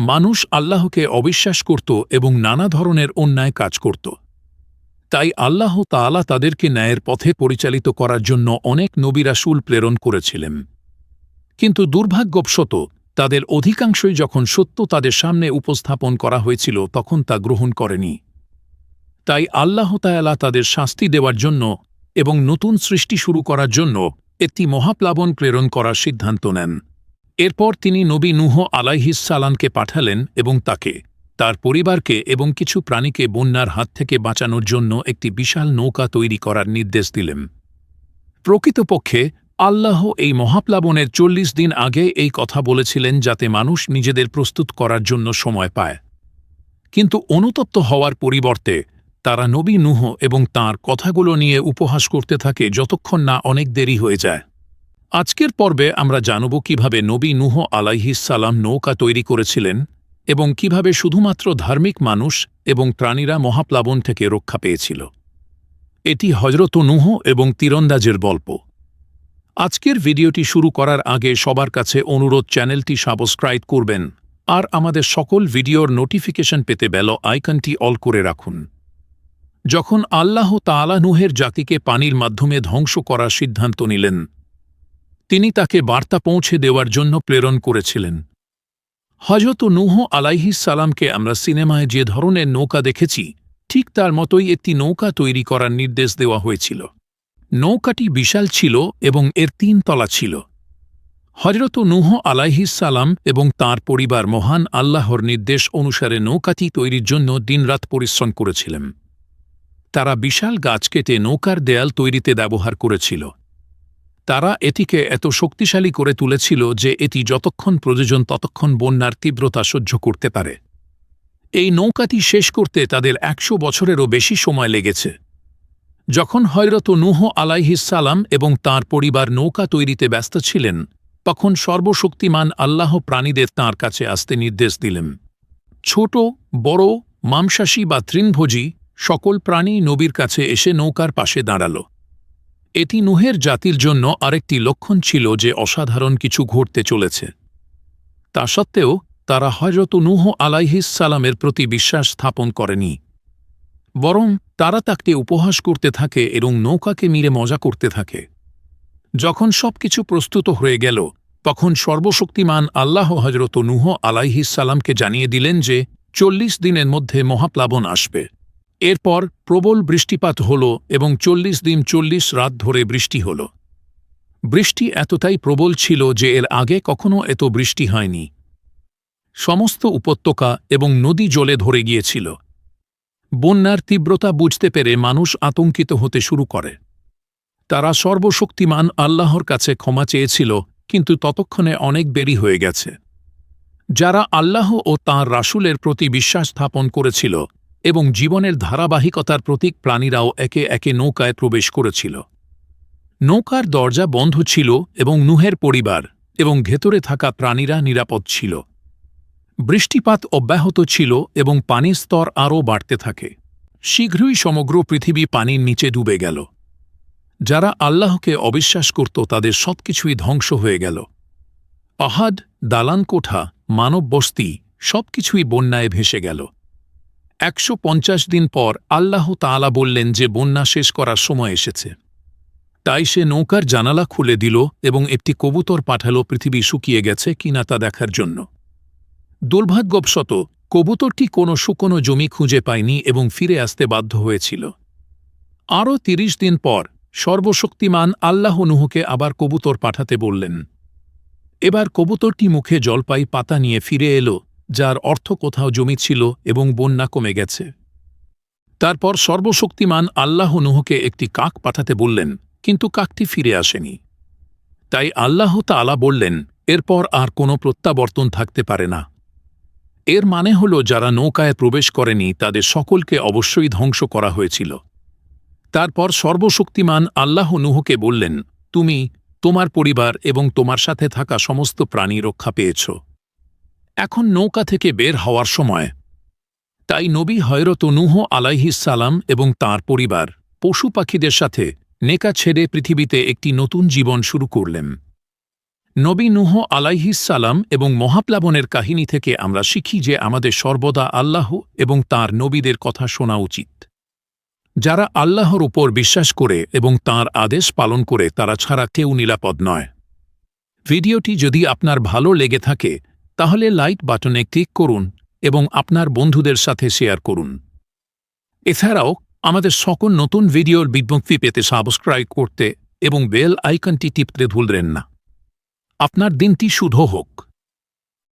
মানুষ আল্লাহকে অবিশ্বাস করত এবং নানা ধরনের অন্যায় কাজ করত। তাই আল্লাহ তাআলা তাদেরকে ন্যায়ের পথে পরিচালিত করার জন্য অনেক নবিরাসুল প্রেরণ করেছিলেন। কিন্তু দুর্ভাগ্যবশত, তাদের অধিকাংশই যখন সত্য তাদের সামনে উপস্থাপন করা হয়েছিল তখন তা গ্রহণ করেনি। তাই আল্লাহ তায়ালা তাদের শাস্তি দেওয়ার জন্য এবং নতুন সৃষ্টি শুরু করার জন্য একটি মহাপ্লাবন প্রেরণ করার সিদ্ধান্ত নেন। এরপর তিনি নবী নুহ আলাইহিসালামকে পাঠালেন এবং তাকে, তার পরিবারকে এবং কিছু প্রাণীকে বন্যার হাত থেকে বাঁচানোর জন্য একটি বিশাল নৌকা তৈরি করার নির্দেশ দিলেন। প্রকৃতপক্ষে, আল্লাহ এই মহাপ্লাবনের চল্লিশ দিন আগে এই কথা বলেছিলেন যাতে মানুষ নিজেদের প্রস্তুত করার জন্য সময় পায়। কিন্তু অনুতপ্ত হওয়ার পরিবর্তে, তারা নবী নুহ এবং তার কথাগুলো নিয়ে উপহাস করতে থাকে যতক্ষণ না অনেক দেরি হয়ে যায়। আজকের পর্বে আমরা জানব কীভাবে নবী নুহ আলাইহিসালাম নৌকা তৈরি করেছিলেন এবং কীভাবে শুধুমাত্র ধার্মিক মানুষ এবং প্রাণীরা মহাপ্লাবন থেকে রক্ষা পেয়েছিল। এটি হজরত নুহ এবং তীরন্দাজের গল্প। আজকের ভিডিওটি শুরু করার আগে সবার কাছে অনুরোধ, চ্যানেলটি সাবস্ক্রাইব করবেন আর আমাদের সকল ভিডিওর নোটিফিকেশন পেতে বেল আইকনটি অল করে রাখুন। যখন আল্লাহ তাআলা নুহের জাতিকে পানির মাধ্যমে ধ্বংস করার সিদ্ধান্ত নিলেন তিনি তাকে বার্তা পৌঁছে দেওয়ার জন্য প্রেরণ করেছিলেন। হজরত নুহ আলাইহিস সালামকে আমরা সিনেমায় যে ধরনের নৌকা দেখেছি, ঠিক তার মতোই একটি নৌকা তৈরি করার নির্দেশ দেওয়া হয়েছিল। নৌকাটি বিশাল ছিল এবং এর তিন তলা ছিল। হজরত নুহ আলাইহিস সালাম এবং তার পরিবার মহান আল্লাহর নির্দেশ অনুসারে নৌকাটি তৈরির জন্য দিনরাত পরিশ্রম করেছিলেন। তারা বিশাল গাছ কেটে নৌকার দেয়াল তৈরিতে ব্যবহার করেছিল। তারা এটিকে এত শক্তিশালী করে তুলেছিল যে এটি যতক্ষণ প্রয়োজন ততক্ষণ বন্যার তীব্রতা সহ্য করতে পারে। এই নৌকাটি শেষ করতে তাদের একশো বছরেরও বেশি সময় লেগেছে। যখন হয়রত নুহ আলাইহিসালাম এবং তার পরিবার নৌকা তৈরিতে ব্যস্ত ছিলেন, তখন সর্বশক্তিমান আল্লাহ প্রাণীদের তাঁর কাছে আসতে নির্দেশ দিলেন। ছোট, বড় মাংসাশী বা তৃণভোজী সকল প্রাণী নবীর কাছে এসে নৌকার পাশে দাঁড়াল। এটি নুহের জাতির জন্য আরেকটি লক্ষণ ছিল যে অসাধারণ কিছু ঘটতে চলেছে। তা সত্ত্বেও তারা হজরত নুহ সালামের প্রতি বিশ্বাস স্থাপন করেনি। বরং তারা তাকে উপহাস করতে থাকে এবং নৌকাকে মিরে মজা করতে থাকে। যখন সবকিছু প্রস্তুত হয়ে গেল, তখন সর্বশক্তিমান আল্লাহ হজরত নুহ সালামকে জানিয়ে দিলেন যে চল্লিশ দিনের মধ্যে মহাপ্লাবন আসবে। এরপর প্রবল বৃষ্টিপাত হল এবং চল্লিশ দিন চল্লিশ রাত ধরে বৃষ্টি হল। বৃষ্টি এতটাই প্রবল ছিল যে এর আগে কখনো এত বৃষ্টি হয়নি। সমস্ত উপত্যকা এবং নদী জলে ধরে গিয়েছিল। বন্যার তীব্রতা বুঝতে পেরে মানুষ আতঙ্কিত হতে শুরু করে। তারা সর্বশক্তিমান আল্লাহর কাছে ক্ষমা চেয়েছিল, কিন্তু ততক্ষণে অনেক দেরি হয়ে গেছে। যারা আল্লাহ ও তাঁর রাসূলের প্রতি বিশ্বাস স্থাপন করেছিল এবং জীবনের ধারাবাহিকতার প্রতীক প্রাণীরাও একে একে নৌকায় প্রবেশ করেছিল। নৌকার দরজা বন্ধ ছিল এবং নুহের পরিবার এবং ভেতরে থাকা প্রাণীরা নিরাপদ ছিল। বৃষ্টিপাত অব্যাহত ছিল এবং পানির স্তর আরও বাড়তে থাকে। শীঘ্রই সমগ্র পৃথিবী পানির নিচে ডুবে গেল। যারা আল্লাহকে অবিশ্বাস করত, তাদের সবকিছুই ধ্বংস হয়ে গেল। পাহাড দালান কোঠা মানব বস্তি সবকিছুই বন্যায় ভেসে গেল। একশো পঞ্চাশ দিন পর আল্লাহ তাআলা বললেন যে বন্যা শেষ করার সময় এসেছে। তাই সে নৌকার জানালা খুলে দিল এবং একটি কবুতর পাঠাল পৃথিবী শুকিয়ে গেছে কিনা তা দেখার জন্য। দুর্ভাগ্যবশত, কবুতরটি কোনো শুকনো জমি খুঁজে পায়নি এবং ফিরে আসতে বাধ্য হয়েছিল। আরও তিরিশ দিন পর সর্বশক্তিমান আল্লাহ নুহুকে আবার কবুতর পাঠাতে বললেন। এবার কবুতরটি মুখে জলপাই পাতা নিয়ে ফিরে এলো যার অর্থ কোথাও জমি ছিল এবং বন্যা কমে গেছে। তারপর সর্বশক্তিমান আল্লাহ নুহকে একটি কাক পাঠাতে বললেন, কিন্তু কাকটি ফিরে আসেনি। তাই আল্লাহ তালা বললেন, এরপর আর কোনো প্রত্যাবর্তন থাকতে পারে না। এর মানে হল, যারা নৌকায় প্রবেশ করেনি, তাদের সকলকে অবশ্যই ধ্বংস করা হয়েছিল। তারপর সর্বশক্তিমান আল্লাহ নুহকে বললেন, তুমি, তোমার পরিবার এবং তোমার সাথে থাকা সমস্ত প্রাণী রক্ষা পেয়েছ। এখন নৌকা থেকে বের হওয়ার সময়। তাই নবী হয়রত নুহ আলাইহিসালাম এবং তার পরিবার, পশু পাখিদের সাথে নেকা ছেড়ে পৃথিবীতে একটি নতুন জীবন শুরু করলেন। নবী নুহ আলাইহিসালাম এবং মহাপ্লাবনের কাহিনী থেকে আমরা শিখি যে আমাদের সর্বদা আল্লাহ এবং তার নবীদের কথা শোনা উচিত। যারা আল্লাহর উপর বিশ্বাস করে এবং তার আদেশ পালন করে তারা ছাড়া কেউ নিরাপদ নয়। ভিডিওটি যদি আপনার ভালো লেগে থাকে তাহলে লাইক বাটনে ক্লিক করুন এবং আপনার বন্ধুদের সাথে শেয়ার করুন। এছাড়াও, আমাদের সকল নতুন ভিডিওর বিজ্ঞপ্তি পেতে সাবস্ক্রাইব করতে এবং বেল আইকনটি টিপতে ভুলবেন না। আপনার দিনটি শুভ হোক।